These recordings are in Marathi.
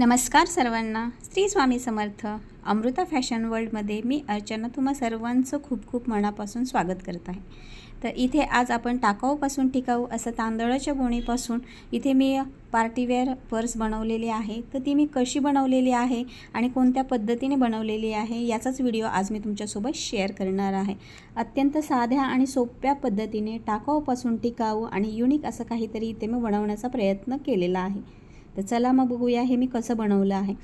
नमस्कार सर्वांना. श्री स्वामी समर्थ अमृता फॅशन वर्ल्डमध्ये मी अर्चना तुम्हा सर्वांचं खूप खूप मनापासून स्वागत करत आहे. तर इथे आज आपण टाकाऊपासून टिकाऊ असं तांदळाच्या बोणीपासून इथे मी पार्टीवेअर पर्स बनवलेली आहे. तर ती मी कशी बनवलेली आहे आणि कोणत्या पद्धतीने बनवलेली आहे याचाच व्हिडिओ आज मी तुमच्यासोबत शेअर करणार आहे. अत्यंत साध्या आणि सोप्या पद्धतीने टाकाऊपासून टिकाऊ आणि युनिक असं काहीतरी इथे मी बनवण्याचा प्रयत्न केलेला आहे. तर चला मग बघूया हे मी कसं बनवलं आहे.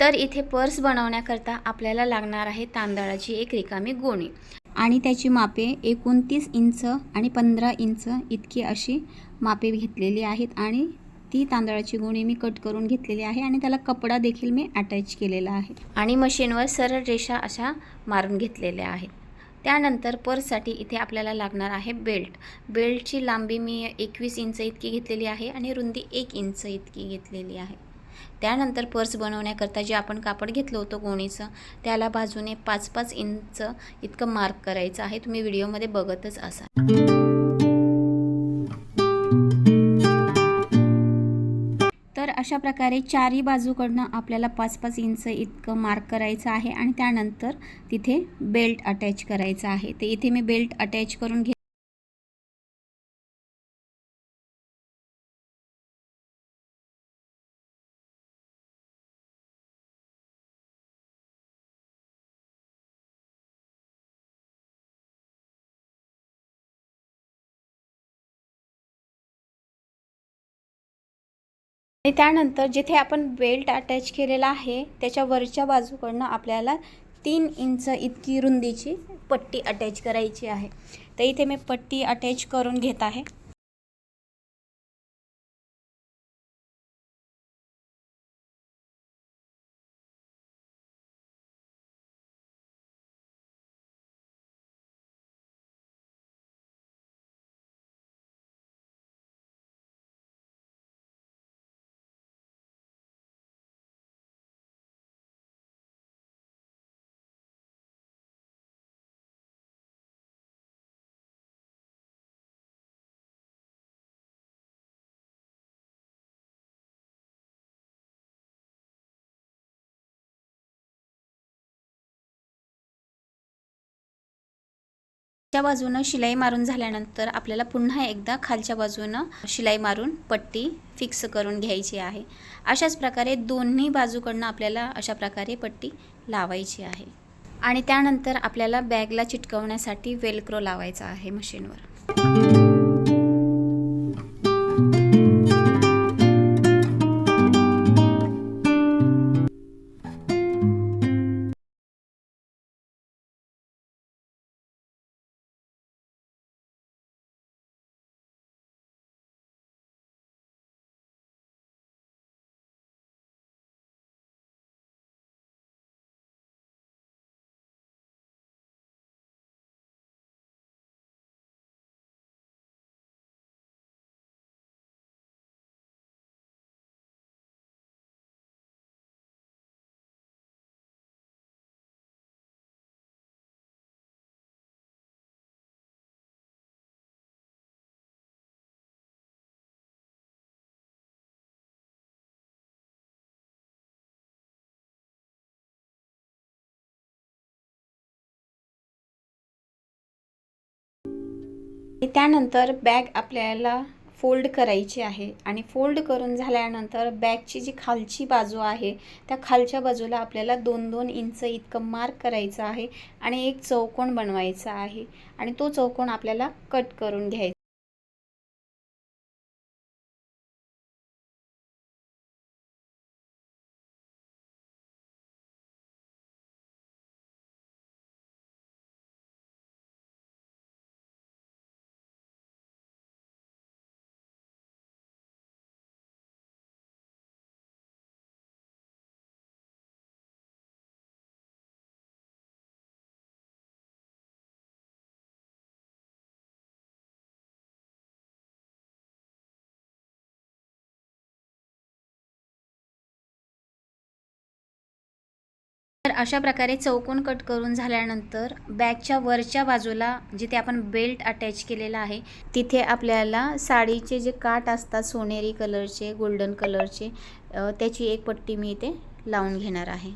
तर इथे पर्स बनवण्याकरता आपल्याला लागणार आहे तांदळाची एक रिकामी गोणी. आणि त्याची मापे एकोणतीस इंच आणि पंधरा इंच इतकी अशी मापे घेतलेली आहेत आणि ती तांदळाची गोणी मी कट करून घेतलेली आहे आणि त्याला कपडा देखील मी अटॅच केलेला आहे. आणि मशीनवर सरळ रेषा अशा मारून घेतलेल्या आहेत. त्यानंतर पर्ससाठी इथे आपल्याला लागणार आहे बेल्ट. बेल्टची लांबी मी एकवीस इंच इतकी घेतलेली आहे आणि रुंदी एक इंच इतकी घेतलेली आहे. त्यानंतर पर्स बनवण्याकरता जे आपण कापड घेतलं होतं गोणीचं त्याला बाजूने पाच पाच इंच इतकं मार्क करायचं आहे. तुम्ही व्हिडिओमध्ये बघतच असाल. अशा प्रकारे चारी बाजूकडनं आपल्याला पाच पाच इंच इतकं मार्क करायचं आहे आणि त्यानंतर तिथे बेल्ट अटॅच करायचं आहे. ते इथे मी बेल्ट अटॅच करून घे आणि त्यानंतर जिथे आपण बेल्ट अटॅच केलेला आहे त्याच्या वरच्या बाजूकडनं आपल्याला तीन इंच इतकी रुंदीची पट्टी अटॅच करायची आहे. तर इथे मी पट्टी अटॅच करून घेत आहे. च्या बाजूनं शिलाई मारून झाल्यानंतर आपल्याला पुन्हा एकदा खालच्या बाजूनं शिलाई मारून पट्टी फिक्स करून घ्यायची आहे. अशाच प्रकारे दोन्ही बाजूकडनं आपल्याला अशा प्रकारे पट्टी लावायची आहे. आणि त्यानंतर आपल्याला बॅगला चिटकवण्यासाठी वेलक्रो लावायचा आहे मशीनवर. त्यानंतर बॅग आपल्याला फोल्ड करायची आहे. आणि फोल्ड करून झाल्यानंतर बॅगची जी खालची बाजू आहे त्या खालच्या बाजूला आपल्याला दोन दोन इंच इतकं मार्क करायचं आहे आणि एक चौकोन बनवायचा आहे. आणि तो चौकोन आपल्याला कट करून घ्यायचा तर अशा प्रकारे चौकोन कट करून झाल्यानंतर बॅगच्या वरच्या बाजूला जिथे आपण बेल्ट अटॅच केलेला आहे तिथे आपल्याला साडीचे जे काठ असतात सोनेरी कलरचे गोल्डन कलरचे त्याची एक पट्टी मी इथे लावून घेणार आहे.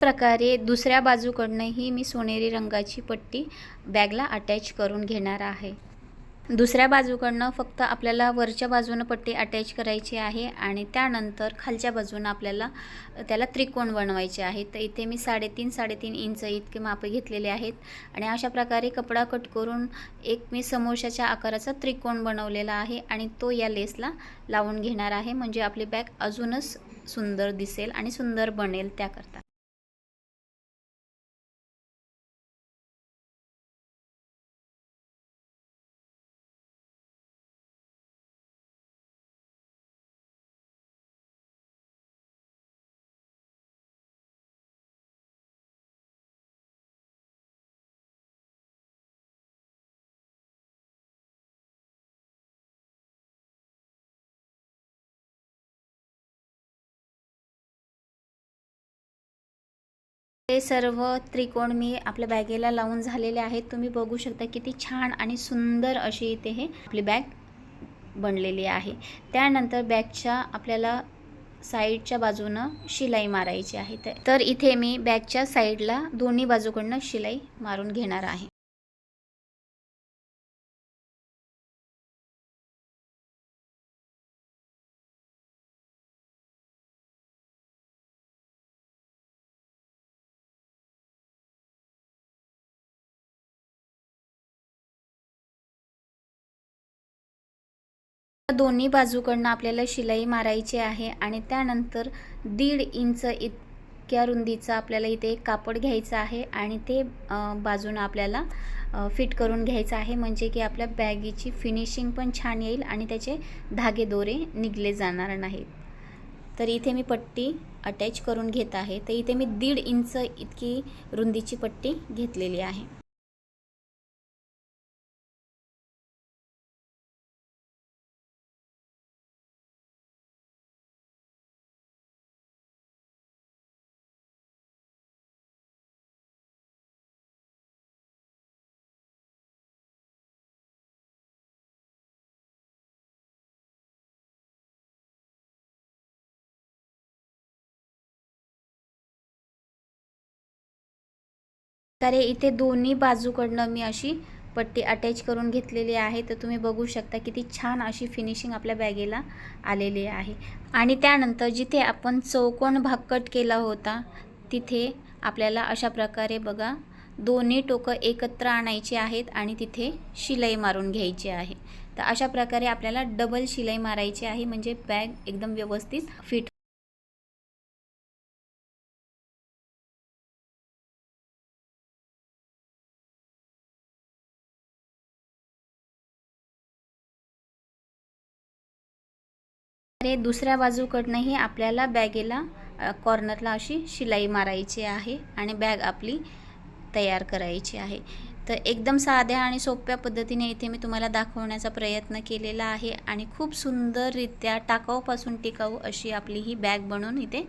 प्रकारे दुसऱ्या बाजूकडनंही मी सोनेरी रंगाची पट्टी बॅगला अटॅच करून घेणार आहे. दुसऱ्या बाजूकडनं फक्त आपल्याला वरच्या बाजूनं पट्टी अटॅच करायची आहे आणि त्यानंतर खालच्या बाजूनं आपल्याला त्याला त्रिकोण बनवायचे आहे. तर इथे मी साडेतीन साडेतीन इंच इतके माप घेतलेले आहेत आणि अशा प्रकारे कपडा कट करून एक मी समोशाच्या आकाराचा त्रिकोण बनवलेला आहे आणि तो या लेसला लावून घेणार आहे. म्हणजे आपली बॅग अजूनच सुंदर दिसेल आणि सुंदर बनेल त्याकरता. हे सर्व त्रिकोण मी आपल्या बॅगेला लावून झालेले आहेत. तुम्ही बघू शकता किती छान आणि सुंदर अशी इथे हे आपली बॅग बनलेली आहे. त्यानंतर बॅगच्या आपल्याला साईडच्या बाजूनं शिलाई मारायची आहे. तर- तर इथे मी बॅगच्या साईडला दोन्ही बाजूकडनं शिलाई मारून घेणार आहे. दोन्ही बाजूकडनं आपल्याला शिलाई मारायची आहे आणि त्यानंतर दीड इंच इतक्या रुंदीचा आपल्याला इथे एक कापड घ्यायचं आहे आणि ते बाजूनं आपल्याला फिट करून घ्यायचं आहे. म्हणजे की आपल्या बॅगीची फिनिशिंग पण छान येईल आणि त्याचे धागे दोरे निघले जाणार नाहीत. तर इथे मी पट्टी अटॅच करून घेत आहे. तर इथे मी दीड इंच इतकी रुंदीची पट्टी घेतलेली आहे. प्रकारे इथे दोन्ही बाजूकडनं मी अशी पट्टी अटॅच करून घेतलेली आहे. तर तुम्ही बघू शकता किती छान अशी फिनिशिंग आपल्या बॅगेला आलेली आहे. आणि त्यानंतर जिथे आपण चौकोन भाकट केला होता तिथे आपल्याला अशा प्रकारे बघा दोन्ही टोकं एकत्र आणायची आहेत आणि तिथे शिलाई मारून घ्यायची आहे. तर अशा प्रकारे आपल्याला डबल शिलाई मारायची आहे. म्हणजे बॅग एकदम व्यवस्थित फिट अरे दुसऱ्या बाजूकडनंही आपल्याला बॅगेला कॉर्नरला अशी शिलाई मारायची आहे आणि बॅग आपली तयार करायची आहे. तर एकदम साध्या आणि सोप्या पद्धतीने इथे मी तुम्हाला दाखवण्याचा प्रयत्न केलेला आहे आणि खूप सुंदररित्या टाकाऊपासून टिकाऊ अशी आपली ही बॅग बनवून इथे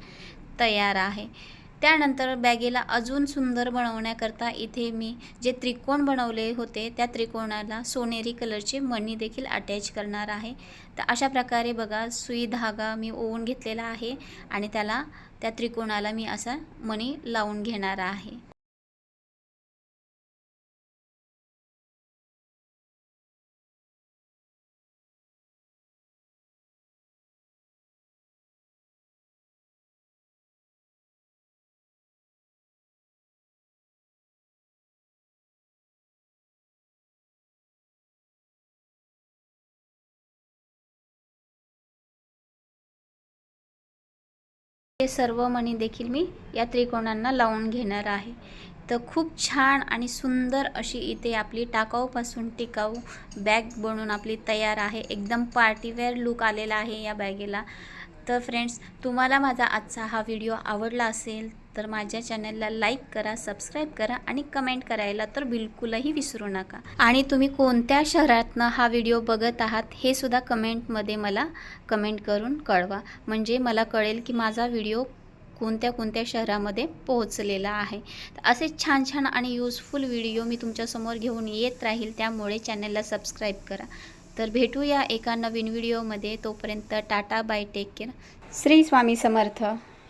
तयार आहे. त्यानंतर बॅगेला अजून सुंदर बनवण्याकरता इथे मी जे त्रिकोण बनवले होते त्या त्रिकोणाला सोनेरी कलरचे मणी देखील अटॅच करणार आहे. तर अशा प्रकारे बघा सुई धागा मी ओवून घेतलेला आहे आणि त्याला त्या त्रिकोणाला मी असा मणी लावून घेणार आहे. हे सर्व मणी देखील मी या त्रिकोणांना लावून घेणार आहे. तर खूप छान आणि सुंदर अशी इथे आपली टाकाऊपासून टिकाऊ बॅग बनवून आपली तयार आहे. एकदम पार्टीवेअर लुक आलेला आहे या बॅगेला. तर फ्रेंड्स तुम्हाला माझा आजचा हा व्हिडिओ आवडला असेल तर माझ्या चॅनलला लाईक करा सबस्क्राईब करा आणि कमेंट करायला तर बिलकुलही विसरू नका. आणि तुम्ही कोणत्या शहरातनं हा व्हिडिओ बघत आहात हे सुद्धा कमेंटमध्ये मला कमेंट करून कळवा. म्हणजे मला कळेल की माझा व्हिडिओ कोणत्या कोणत्या शहरामध्ये पोहोचलेला आहे. तर असे छान छान आणि यूजफुल व्हिडिओ मी तुमच्यासमोर घेऊन येत राहील त्यामुळे चॅनलला सबस्क्राईब करा. तर भेटूया एका नवीन व्हिडिओमध्ये तोपर्यंत tata bye take care. Shri Swami Samarth.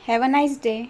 Have a nice day